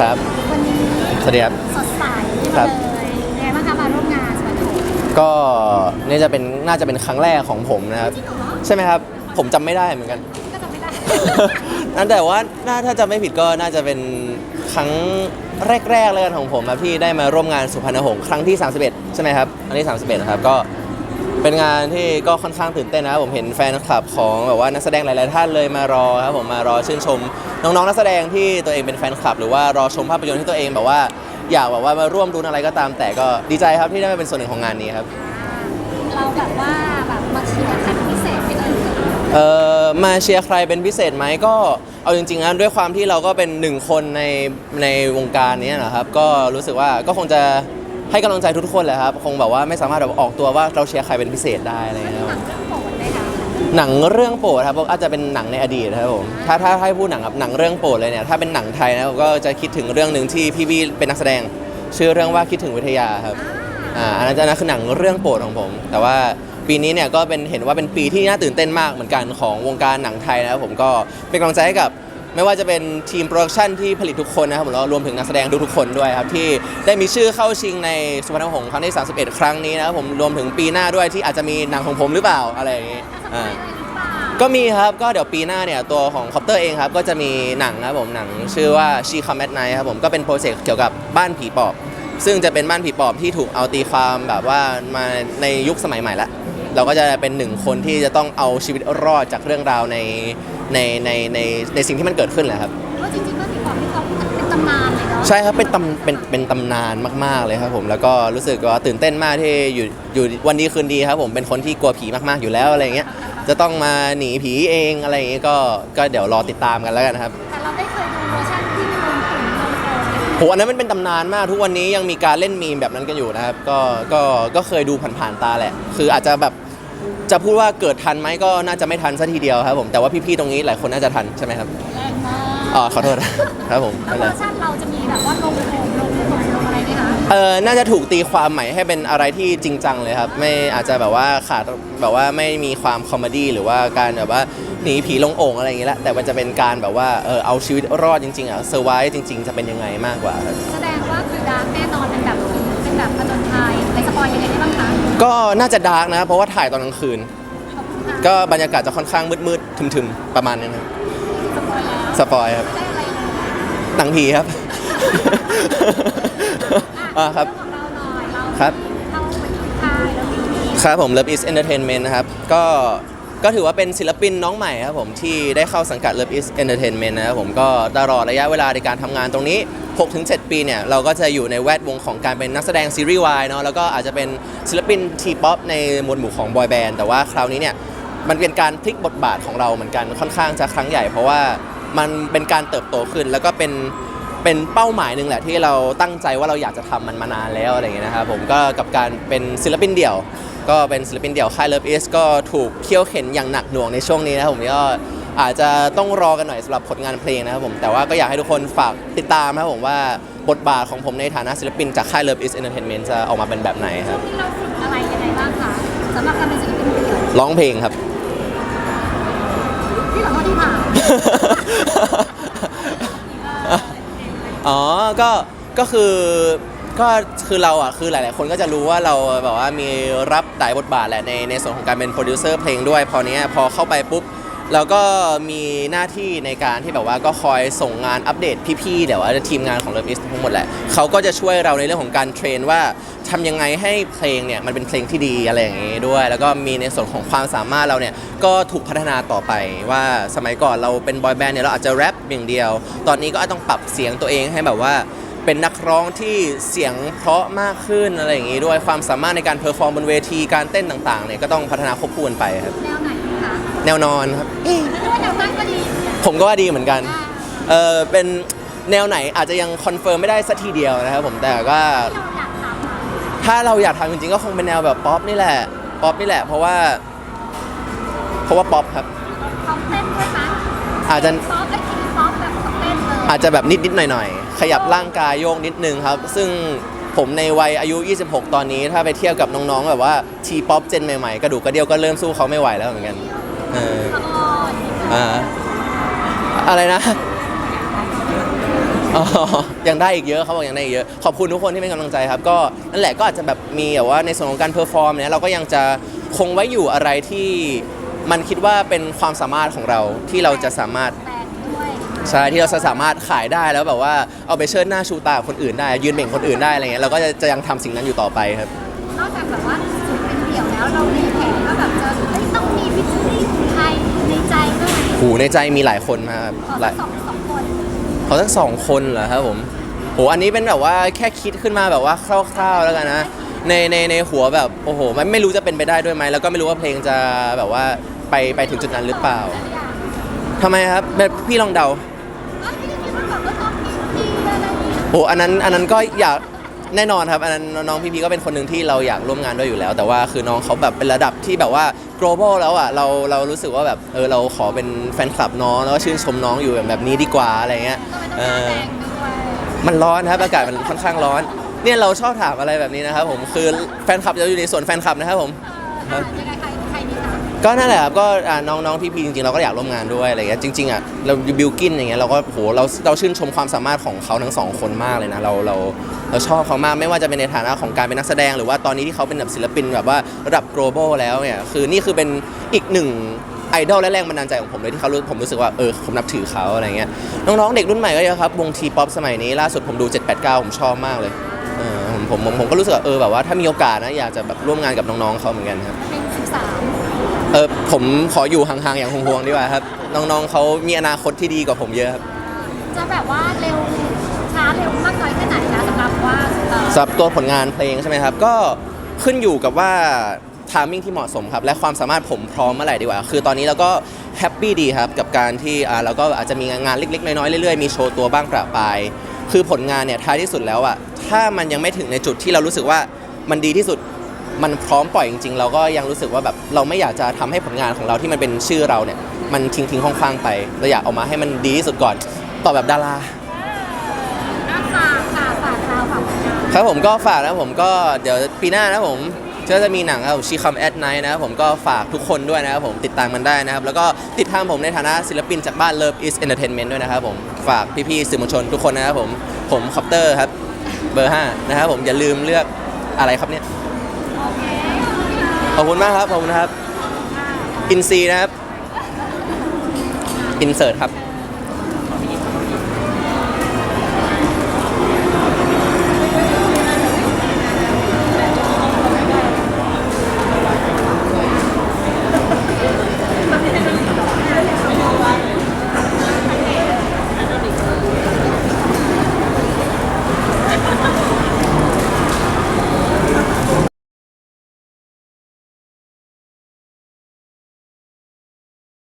ครับ วันนี้สวัสดีครับ สดใสครับเลยยังไงบ้างคะมาร่วมงานสวัสดีก็นี่จะเป็นน่าจะเป็นครั้งแรกของผมนะครับ จริงเหรอใช่ไหมครับ ผมจำไม่ได้เหมือนกัน ก็จำไม่ได้ นั่นแต่ว่าน่าถ้าจำไม่ผิดก็น่าจะเป็นครั้งแรกๆเลยกันของผมครับที่ได้มาร่วมงานสุพรรณหงษ์ครั้งที่ 31 ใช่ไหมครับครั้งที่31นะครับก็ เป็นงานที่ก็ค่อนข้างตื่นเต้นนะครับผมเห็นแฟนคลับของแบบว่านักแสดงหลาย ๆ ท่านเลยมารอครับผมมารอชื่นชม น้อง ๆ นักแสดงที่ตัวเองเป็นแฟนคลับ หรือว่ารอชมภาพยนตร์ที่ตัวเองแบบว่าอยากแบบว่ามาร่วมรุ้นอะไรก็ตาม แต่ก็ดีใจครับที่ได้มาเป็นส่วนหนึ่งของงานนี้ครับ เราแบบว่าแบบมาเชียร์คันพิเศษไปเลยเอ่อมาเชียร์ใครเป็นพิเศษไหมก็เอาจริงๆนะด้วยความที่เราก็เป็นหนึ่งคนในในวงการนี้นะครับ ก็รู้สึกว่าก็คงจะ ให้กำลังใจทุกๆคนแหละครับ คงแบบว่าไม่สามารถแบบออกตัวว่าเราเชียร์ใครเป็นพิเศษได้อะไรอย่างเงี้ยครับหนังเรื่องโปรดเลยค่ะหนังเรื่องโปรดครับอาจจะเป็นหนังในอดีตนะครับผมถ้าถ้าให้พูดหนังครับหนังเรื่องโปรดเลยเนี่ยถ้าเป็นหนังไทยนะผมก็จะคิดถึงเรื่องหนึ่งที่พี่บี้เป็นนักแสดง ชื่อเรื่องว่าคิดถึงวิทยาครับอ่าอันนั้นจะนะคือหนังเรื่องโปรดของผม แต่ว่าปีนี้เนี่ยก็เป็นเห็นว่าเป็นปีที่น่าตื่นเต้นมากเหมือนกันของวงการหนังไทยนะครับผมก็เป็นกำลังใจให้กับ ไม่ว่าจะเป็นทีมโปรดักชันที่ผลิตทุกคนนะครับผมแล้วรวมถึงนักแสดงทุกๆคนด้วยครับที่ได้มีชื่อเข้าชิงในสุพรรณหงษ์ครั้งที่ 31 ครั้งนี้นะครับผมรวมถึงปีหน้าด้วยที่อาจจะมีหนังของผมหรือเปล่าอะไรอย่างนี้อยอ่า ก็มีครับ ก็เดี๋ยวปีหน้าเนี่ยตัวของคอปเตอร์เองครับ ก็จะมีหนังนะครับผมหนังชื่อว่า She Come at Night ครับผมก็เป็นโปรเจกต์เกี่ยวกับบ้านผีปอบ ซึ่งจะเป็นบ้านผีปอบที่ถูกเอาตีความแบบว่ามาในยุคสมัยใหม่ละ เราก็จะเป็นหนึ่งคนที่จะต้องเอาชีวิตรอดจากเรื่องราวในในในในในสิ่งที่มันเกิดขึ้นแหละครับเพราะจริงๆก็ถือว่าที่เขาเป็นตำนานเลยเนาะใช่ครับเป็นตำเป็นเป็นตำนานมาก ๆเลยครับผมแล้วก็รู้สึกว่าตื่นเต้นมากที่อยู่อยู่วันดีคืนดีครับผมเป็นคนที่กลัวผีมากๆอยู่แล้วอะไรเงี้ยจะต้องมาหนีผีเองอะไรอย่างเงี้ยก็ก็เดี๋ยวรอติดตามกันแล้วกันครับ แต่เราได้ โหอันนั้นมันเป็นตำนานมากทุกวันนี้ยังมีการเล่นมีมแบบนั้นกันอยู่นะครับ ก็ก็ก็เคยดูผ่านๆตาแหละ คืออาจจะแบบจะพูดว่าเกิดทันไหมก็น่าจะไม่ทันซะทีเดียวครับผมแต่ว่าพี่ๆตรงนี้หลายคนน่าจะทันใช่ไหมครับแรงมากอ๋อขอโทษครับผมแล้วไม่เวเป็อนไรร์ชันเราจะมีแบบว่าลงโขงลงโขงลงอะไรไหมคะเออน่าจะถูกตีความใหม่ให้เป็นอะไรที่จริงจังเลยครับ ไม่อาจจะแบบว่าขาดแบบว่าไม่มีความคอมเมดี้หรือว่าการแบบว่า หนีผีลงโอ่งอะไรอย่างเงี้ยละแต่มันจะเป็นการแบบว่าเออเอาชีวิตรอดจริงๆอะเซอร์ไวจริง ๆ จะเป็นยังไงมากกว่าครับ แสดงว่าคือดาร์กแน่นอนเป็นแบบเป็นแบบผจญภัยในสปอยยังไงได้บ้างคะก็น่าจะดาร์กนะ เพราะว่าถ่ายตอนกลางคืน ขอบคุณค่ะก็บรรยากาศจะค่อนข้างมืดๆทึมๆ ประมาณนั้นครับสปอยแล้วสปอยครับไม่ได้อะไรเลยหนังผีครับ อ่าครับ เรื่องของเราหน่อยเราครับ เราเป็นค่ายเราเป็นทีมครับผม Love is Entertainment นะครับ ก็ ก็ถือว่าเป็นศิลปินน้องใหม่ครับผมที่ได้เข้าสังกัด Love is Entertainment นะครับผมก็ตลอดระยะเวลาในการทำงานตรงนี้ 6-7 ปีเนี่ยเราก็จะอยู่ในแวดวงของการเป็นนักแสดงซีรีส์วายเนาะแล้วก็อาจจะเป็นศิลปินทีป๊อปในหมวดหมู่ของบอยแบนด์แต่ว่าคราวนี้เนี่ยมันเป็นการพลิกบทบาทของเราเหมือนกันค่อนข้างจะครั้งใหญ่ เพราะว่ามันเป็นการเติบโตขึ้นแล้วก็เป็นเป็นเป้าหมายหนึ่งแหละที่เราตั้งใจว่าเราอยากจะทำมันมานานแล้วอะไรอย่างเงี้ยนะครับผมก็กับการเป็นศิลปินเดี่ยว ก็เป็นศิลปินเดี่ยวค่าย Love Is ก็ถูกเคี่ยวเข็นอย่างหนักหน่วงในช่วงนี้นะครับผมก็อาจจะต้องรอกันหน่อยสำหรับผลงานเพลงนะครับผมแต่ว่าก็อยากให้ทุกคนฝากติดตามนะครับผมว่าบทบาทของผมในฐานะศิลปินจากค่าย Love Is Entertainment จะออกมาเป็นแบบไหนครับที่เราฝึกอะไรยังไงบ้างคะสำหรับการเป็นศิลปินเดี่ยวร้องเพลงครับที่เราที่ผ่านอ๋อก็ก็คือ ก็คือเราอะคือหลาย ๆ คนก็จะรู้ว่าเราแบบว่ามีรับหลายบทบาทแหละในในส่วนของการเป็นโปรดิวเซอร์เพลงด้วยพอเนี้ยพอเข้าไปปุ๊บเราก็มีหน้าที่ในการที่แบบว่าก็คอยส่งงานอัปเดตพี่ๆเดี๋ยวว่าทีมงานของ Love Is ทั้งหมดแหละเขาก็จะช่วยเราในเรื่องของการเทรนว่าทำยังไงให้เพลงเนี่ยมันเป็นเพลงที่ดีอะไรอย่างงี้ด้วย แล้วก็มีในส่วนของความสามารถเราเนี่ยก็ถูกพัฒนาต่อไปว่าสมัยก่อนเราเป็นบอยแบนด์เนี่ยเราอาจจะแรปอย่างเดียว ตอนนี้ก็ต้องปรับเสียงตัวเองให้แบบว่า เป็นนักร้องที่เสียงเพราะมากขึ้นอะไรอย่างงี้ด้วยความสามารถในการเพอร์ฟอร์มบนเวทีการเต้นต่างๆเนี่ยก็ต้องพัฒนาควบคู่กันไปครับ แนวไหนคะแนวนอนครับ ไม่ว่าแนวตั้งก็ดีผมก็ว่าดีเหมือนกัน เออเป็นแนวไหนอาจจะยังคอนเฟิร์มไม่ได้สักทีเดียวนะครับผมแต่ก็ที่เราอยากทำอะถ้าเราอยากทำจริงๆก็คงเป็นแนวแบบป๊อปนี่แหละป๊อปนี่แหละ เพราะว่า เพราะว่าป๊อปครับเขาเต้นด้วยมั้ยอาจจะป๊อปไอ้ทีป๊อป อาจจะแบบนิดๆหน่อยๆ ขยับร่างกายโยกนิดนึงครับ ซึ่งผมในวัยอายุ 26 ตอนนี้ ถ้าไปเทียบกับน้องๆ แบบว่าทีป๊อปเจนใหม่ๆ กระดูกกระเดียวก็เริ่มสู้เขาไม่ไหวแล้วเหมือนกันเออละอ่อนอ่าอะไรนะอ๋อยังได้อีกเยอะเขาบอกยังได้อีกเยอะ ขอบคุณทุกคนที่เป็นกำลังใจครับ ก็นั่นแหละก็อาจจะแบบมีแบบว่าในส่วนของการเพอร์ฟอร์มเนี่ยเราก็ยังจะคงไว้อยู่อะไรที่มันคิดว่าเป็นความสามารถของเราที่เราจะสามารถแฟนด้วย ใช่ที่เราจะสามารถขายได้แล้วแบบว่าเอาไปเชิดหน้าชูตาคนอื่นได้ ยืนเบ่งคนอื่นได้อะไรเงี้ยเราก็จะจะยังทำสิ่งนั้นอยู่ต่อไปครับ นอกจากแบบว่าศิลปินเดี่ยวแล้วเรามีแผนว่าแบบจะเอ้ยต้องมีฟิชเชอรี่ใครในใจด้วยไหมหูในใจมีหลายคนมากครับขอหสัลากยสองสองคนเขาทั้งสองคนเหรอครับผมโหอันนี้เป็นแบบว่าแค่คิดขึ้นมาแบบว่าคร่าวๆแล้วกันนะ ในในในหัวแบบโอ้โหมันไม่รู้จะเป็นไปได้ด้วยไหมแล้วก็ไม่รู้ว่าเพลงจะแบบว่าไปไปถึงจุดนั้นหรือเปล่าแล้วอย่างทำไมครับแบบพี่ลองเดา อะไรอย่างเงี้ยโหอันนั้นอันนั้นก็อยากแน่นอนครับอันนั้นน้องพี่พีก็เป็นคนหนึ่งที่เราอยากร่วมงานด้วยอยู่แล้ว แต่ว่าคือน้องเขาแบบเป็นระดับที่แบบว่า global แล้วอะเราเรารู้สึกว่าแบบเออเราขอเป็นแฟนคลับน้องแล้วก็ชื่นชมน้องอยู่แบบแบบนี้ดีกว่าอะไรเงี้ยก็ไม่เอต้องอแรงด้วยมันร้อนครับอากาศมันค่อนข้างร้อน เนี่ยเราชอบถามอะไรแบบนี้นะครับผมคือแฟนคลับจะอยู่ในส่วนแฟนคลับนะครับผม ก็นั่นแหละครับก็อ่าน้องน้องพี่พีจริงๆเราก็อยากร่วมงานด้วยอะไรเงี้ยจริงๆอะเราบิวกินอย่างเงี้ยเราก็โหเราเราชื่นชมความสามารถของเขาทั้งสองคนมากเลยนะเราเราเราชอบเขามากไม่ว่าจะเป็นในฐานะของการเป็นนักแสดง หรือว่าตอนนี้ที่เขาเป็นแบบศิลปินแบบว่าระดับ global แล้วเนี่ยคือนี่คือเป็นอีกหนึ่งไอดอลและแรงบันดาลใจของผมเลยที่เขารู้ผมรู้สึกว่าเออผมนับถือเขาอะไรเงี้ยน้องๆเด็กรุ่นใหม่ก็เยอะครับวงทีป๊อปสมัยนี้ล่าสุดผมดู 789 ผมชอบมากเลยเออผมผมผมก็รู้สึกว่าเออแบบว่าถ้ามีโอกาสนะอยากจะแบบร่วมงานกับน้องๆเขาเหมือนกันครับเป็นสิบสาม เออผมขออยู่ห่างๆอย่างห่วงๆดีกว่าครับ น้องๆเขามีอนาคตที่ดีกว่าผมเยอะครับจะแบบว่าเร็วช้าเร็วมากน้อยแค่ไหนนะสำหรับว่าเอ่อสำหรับตัวผลงานเพลงใช่ไหมครับ ก็ขึ้นอยู่กับว่าทามมิ่งที่เหมาะสมครับ และความสามารถผมพร้อมเมื่อไหร่ดีกว่า คือตอนนี้เราก็แฮปปี้ดีครับ กับการที่อ่าเราก็อาจจะมีงานเล็กๆ น้อยๆ เรื่อยๆ มีโชว์ตัวบ้างประปราย คือผลงานเนี่ยท้ายที่สุดแล้วอะถ้ามันยังไม่ถึงในจุดที่เรารู้สึกว่ามันดีที่สุด มันพร้อมปล่อยจริงๆ เราก็ยังรู้สึกว่าแบบเราไม่อยากจะทำให้ผลงานของเราที่มันเป็นชื่อเราเนี่ยมันทิ้งทิ้งๆคว้างๆไปเราอยากเอามาให้มันดีที่สุดก่อนตอบแบบดาราหน้าฝากค่ะฝากเราฝากผลงานครับผมก็ฝากนะครับผมก็เดี๋ยวปีหน้านะครับผมก็จะมีหนังครับชีคัมแอดไนท์นะครับผมก็ฝากทุกคนด้วยนะครับผมติดตามมันได้นะครับ แล้วก็ติดตามผมในฐานะศิลปินจากบ้าน Love is Entertainment ด้วยนะครับผม ฝากพี่ๆสื่อมวลชนทุกคนนะครับผม ผมคอปเตอร์ครับ เบอร์ 5 นะครับผมอย่าลืมเลือกอะไรครับเนี่ยโอเค ขอบคุณมากครับ ขอบคุณครับ อินซีนะครับ อินเสิร์ตครับ